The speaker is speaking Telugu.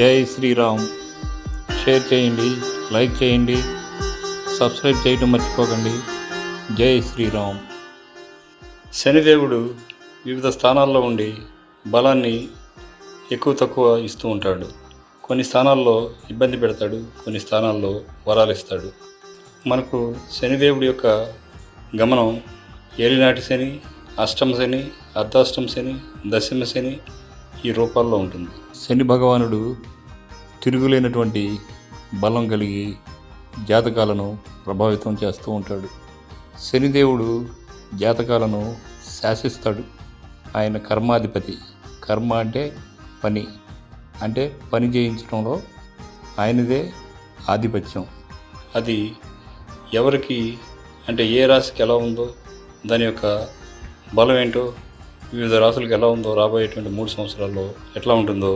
జై శ్రీరామ్. షేర్ చేయండి లైక్ చేయండి సబ్స్క్రైబ్ చేయడం మర్చిపోకండి. జై శ్రీరామ్. శనిదేవుడు వివిధ స్థానాల్లో ఉండి బలాన్ని ఎక్కువ తక్కువ ఇస్తూ ఉంటాడు. కొన్ని స్థానాల్లో ఇబ్బంది పెడతాడు కొన్ని స్థానాల్లో వరాలు ఇస్తాడు మనకు శనిదేవుడి యొక్క గమనం ఏలినాటి శని అష్టమ శని అర్ధాష్టమ శని దశమ శని ఈ రూపాల్లో ఉంటుంది. శని భగవానుడు తిరుగులేనటువంటి బలం కలిగి జాతకాలను ప్రభావితం చేస్తూ ఉంటాడు. శనిదేవుడు జాతకాలను శాసిస్తాడు. ఆయన కర్మాధిపతి. కర్మ అంటే పని. అంటే పని చేయించడంలో ఆయనదే ఆధిపత్యం. అది ఎవరికి అంటే ఏ రాశికి ఎలా ఉందో దాని యొక్క బలం ఏంటో వివిధ రాసులకు ఎలా ఉందో రాబోయేటువంటి మూడు సంవత్సరాల్లో ఎట్లా ఉంటుందో